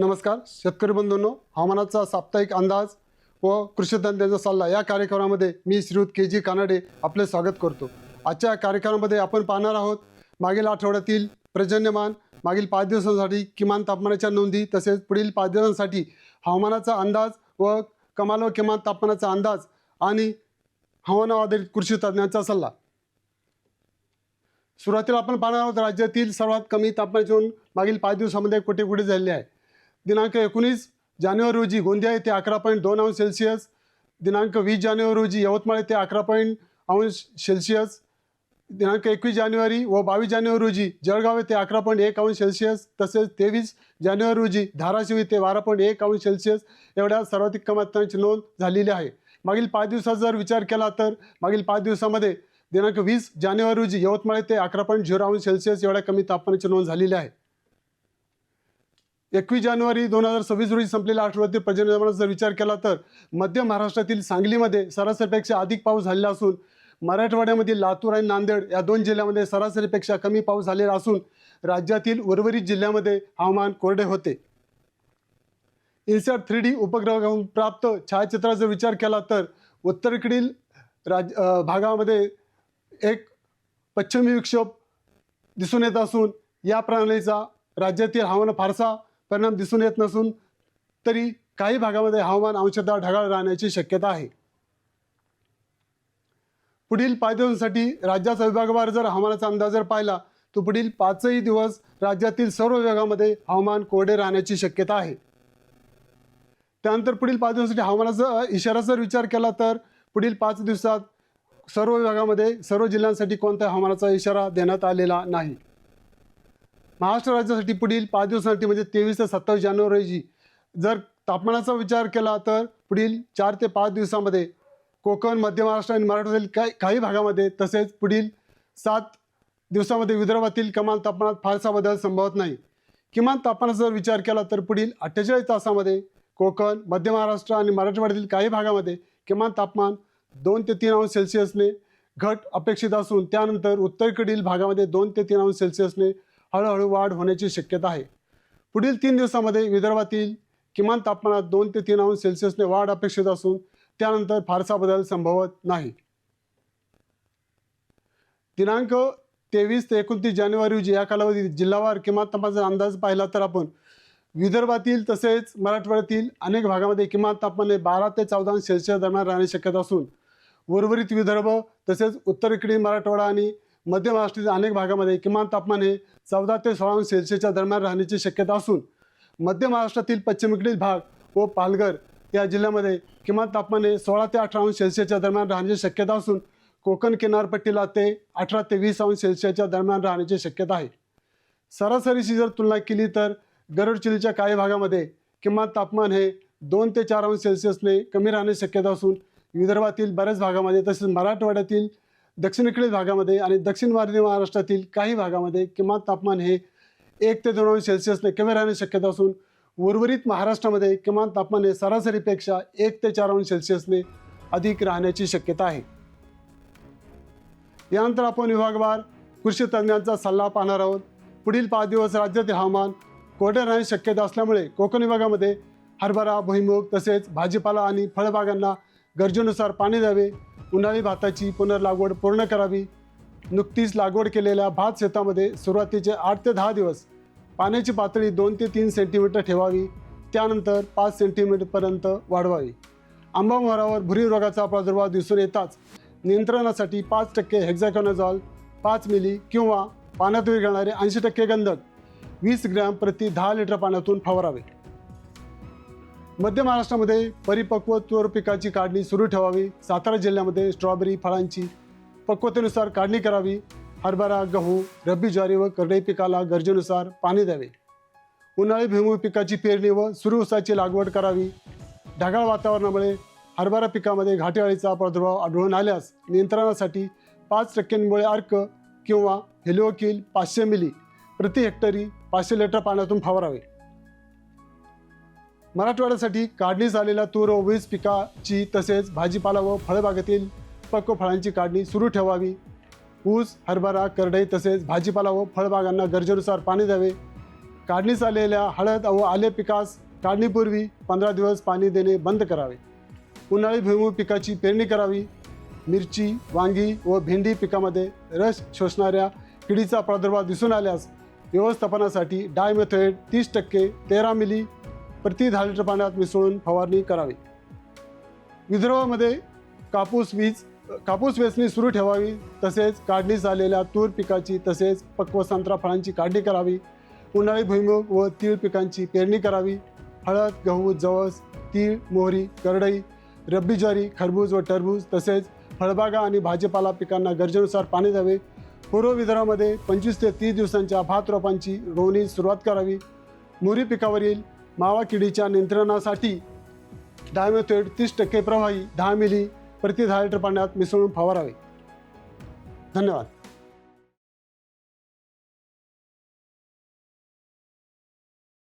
नमस्कार शेतकरी बंधूंनो हवामानाचा साप्ताहिक अंदाज व कृषी तज्ञांचा सल्ला या कार्यक्रमामध्ये मी श्रीयुत के जी कानडे आपले स्वागत करतो. आजच्या कार्यक्रमामध्ये आपण पाहणार आहोत मागील आठवड्यातील पर्जन्यमान मागील पाच दिवसांसाठी किमान तापमानाच्या नोंदी तसेच पुढील पाच दिवसांसाठी हवामानाचा अंदाज व कमाल व किमान तापमानाचा अंदाज आणि हवामान आधारित कृषी तज्ञांचा सल्ला. सुरुवातीला आपण पाहणार आहोत राज्यातील सर्वात कमी तापमानाची नोंद मागील पाच दिवसामध्ये कुठे कुठे झालेली आहे. दिनांक एकोणीस जानेवारी रोजी गोंदिया येथे अकरा पॉईंट दोन अंश सेल्सिअस दिनांक वीस जानेवारी रोजी यवतमाळ येथे अकरा पॉईंट अंश सेल्सिअस दिनांक एकवीस जानेवारी व बावीस जानेवारी रोजी जळगाव येथे अकरा पॉईंट एक अंश सेल्सिअस तसेच तेवीस जानेवारी रोजी धाराशिव येथे बारा पॉईंट एक अंश सेल्सिअस एवढ्या सर्वाधिक कमी नोंद झालेली आहे. मागील पाच दिवसाचा जर विचार केला तर मागील पाच दिवसामध्ये दिनांक वीस जानेवारी रोजी यवतमाळ येथे अकरा पॉईंट झिरो अंश सेल्सिअस एवढ्या कमी तापमानाची नोंद झालेली आहे. एकवीस जानेवारी दोन हजार सव्वीस रोजी संपलेल्या आठवड्यातील पर्जन्यमानाचा जर विचार केला तर मध्य महाराष्ट्रातील सांगलीमध्ये सरासरीपेक्षा अधिक पाऊस झालेला असून मराठवाड्यामधील लातूर आणि नांदेड या दोन जिल्ह्यामध्ये सरासरीपेक्षा कमी पाऊस झालेला असून राज्यातील उर्वरित जिल्ह्यामध्ये हवामान कोरडे होते. इन्सॅट थ्री डी उपग्रहावरून प्राप्त छायाचित्राचा विचार केला तर उत्तरेकडील राज भागामध्ये एक पश्चिमी विक्षोभ दिसून येत असून या प्रणालीचा राज्यातील हवामान फारसा परिणाम दिसून येत नसून तरी काही भागामध्ये हवामान अंशतः ढगाळ राहण्याची शक्यता आहे. पुढील पाच दिवसांसाठी राज्याचा विभागवार जर हवामानाचा अंदाज जर पाहिला तर पुढील पाचही दिवस राज्यातील सर्व विभागामध्ये हवामान कोरडे राहण्याची शक्यता आहे. त्यानंतर पुढील पाच दिवसांसाठी हवामानाचा इशारा जर विचार केला तर पुढील पाच दिवसात सर्व विभागामध्ये सर्व जिल्ह्यांसाठी कोणत्या हवामानाचा इशारा देण्यात आलेला नाही. महाराष्ट्र राज्यासाठी पुढील पाच दिवसांसाठी म्हणजे तेवीस ते सत्तावीस जानेवारी रोजी जर तापमानाचा विचार केला तर पुढील चार ते पाच दिवसामध्ये कोकण मध्य महाराष्ट्र आणि मराठवाड्यातील काही काही भागामध्ये तसेच पुढील सात दिवसामध्ये विदर्भातील कमाल तापमानात फारसा बदल संभवत नाही. किमान तापमानाचा जर विचार केला तर पुढील अठ्ठेचाळीस तासामध्ये कोकण मध्य महाराष्ट्र आणि मराठवाड्यातील काही भागामध्ये किमान तापमान दोन ते तीन अंश सेल्सिअसने घट अपेक्षित असून त्यानंतर उत्तरेकडील भागामध्ये दोन ते तीन अंश सेल्सिअसने हळूहळू वाढ होण्याची शक्यता आहे. पुढील तीन दिवसामध्ये विदर्भातील किमान तापमानात दोन ते तीन अंश सेल्सिअसने वाढ अपेक्षित असून त्यानंतर फारसा बदल संभवत नाही. दिनांक तेवीस ते एकोणतीस जानेवारी रोजी या कालावधीत जिल्हावार किमान तापमानाचा अंदाज पाहिला तर आपण विदर्भातील तसेच मराठवाड्यातील अनेक भागामध्ये किमान तापमान हे बारा ते चौदा अंश सेल्सिअस दरम्यान राहण्याची शक्यता असून उर्वरित विदर्भ तसेच उत्तरेकडील मराठवाडा आणि मध्य महाराष्ट्रातील अनेक भागामध्ये किमान तापमान हे चौदा ते सोळा अंश सेल्सिअसच्या दरम्यान राहण्याची शक्यता असून मध्य महाराष्ट्रातील पश्चिमेकडील भाग व पालघर या जिल्ह्यामध्ये किमान तापमान हे सोळा ते अठरा अंश सेल्सिअसच्या दरम्यान राहण्याची शक्यता असून कोकण किनारपट्टीला ते अठरा ते वीस अंश सेल्सिअसच्या दरम्यान राहण्याची शक्यता आहे. सरासरीशी जर तुलना केली तर गरुडचिलीच्या काही भागामध्ये किमान तापमान हे दोन ते चार अंश सेल्सिअसने कमी राहण्याची शक्यता असून विदर्भातील बऱ्याच भागामध्ये तसेच मराठवाड्यातील दक्षिणेकडील भागामध्ये आणि दक्षिण भारतीय महाराष्ट्रातील काही भागामध्ये किमान तापमान हे एक ते दोन अंश सेल्सिअसने कमी राहण्याची शक्यता असून उर्वरित महाराष्ट्रामध्ये किमान तापमान हे सरासरीपेक्षा एक ते चार अंश सेल्सिअसने अधिक राहण्याची शक्यता आहे. यानंतर आपण विभागवार कृषी तज्ज्ञांचा सल्ला पाहणार आहोत. पुढील पाच दिवस राज्यातील हवामान कोरडे राहण्याची शक्यता असल्यामुळे कोकण विभागामध्ये हरभरा भुईमुग तसेच भाजीपाला आणि फळबागांना गरजेनुसार पाणी द्यावे. उन्हाळी भाताची पुनर्लागवड पूर्ण करावी. नुकतीच लागवड केलेल्या भात शेतामध्ये सुरुवातीचे आठ ते दहा दिवस पाण्याची पातळी दोन ते तीन सेंटीमीटर ठेवावी. त्यानंतर पाच सेंटीमीटरपर्यंत वाढवावी. आंबा मोहरावर भुरी रोगाचा प्रादुर्भाव दिसून येताच नियंत्रणासाठी पाच टक्के हेक्झॅकॉनझॉल पाच मिली किंवा पाण्यात विरघळणारे ऐंशी टक्के गंधक वीस ग्रॅम प्रति दहा लिटर पाण्यातून फवारावे. मध्य महाराष्ट्रामध्ये परिपक्व तूर पिकाची काढणी सुरू ठेवावी. सातारा जिल्ह्यामध्ये स्ट्रॉबेरी फळांची पक्वतेनुसार काढणी करावी. हरभरा गहू रब्बी ज्वारी व करडई पिकाला गरजेनुसार पाणी द्यावे. उन्हाळी भुईमुग पिकाची पेरणी व सुरू ऊसाची लागवड करावी. ढगाळ वातावरणामुळे हरभरा पिकामध्ये घाटेअळीचा प्रादुर्भाव आढळून आल्यास नियंत्रणासाठी पाच टक्क्यांमुळे अर्क किंवा हेलिओकिल पाचशे मिली प्रति हेक्टरी पाचशे लिटर पाण्यातून फवारावे. मराठवाड्यासाठी काढणी झालेल्या तूर व वीज पिकाची तसेच भाजीपाला व फळबागेतील पक्व फळांची काढणी सुरू ठेवावी. ऊस हरभरा करडई तसेच भाजीपाला व फळबागांना गरजेनुसार पाणी द्यावे. काढणीस आलेल्या हळद व आले पिकास काढणीपूर्वी पंधरा दिवस पाणी देणे बंद करावे. उन्हाळी भुईमूग पिकाची पेरणी करावी. मिरची वांगी व भेंडी पिकामध्ये रस शोषणाऱ्या किडीचा प्रादुर्भाव दिसून आल्यास व्यवस्थापनासाठी डायमेथोएट तीस टक्के तेरा मिली प्रति दहा लिटर पाण्यात मिसळून फवारणी करावी. विदर्भामध्ये कापूस वीज कापूस वेचणी सुरू ठेवावी तसेच काढणी झालेल्या तूर पिकाची तसेच पक्व संत्रा फळांची काढणी करावी. उन्हाळी भुईमूग व तीळ पिकांची पेरणी करावी. हळद गहू जवस तीळ मोहरी करडई रब्बी ज्वारी खरबूज व टरबूज तसेच फळबागा आणि भाजीपाला पिकांना गरजेनुसार पाणी द्यावे. पूर्व विदर्भामध्ये पंचवीस ते तीस दिवसांच्या भात रोपांची रोवणी सुरुवात करावी. मोरी पिकावरील मावा किडीच्या नियंत्रणासाठी डायमेथोएट तीस टक्के प्रवाही दहा मिली प्रति दहा लिटर पाण्यात मिसळून फवारावे. धन्यवाद.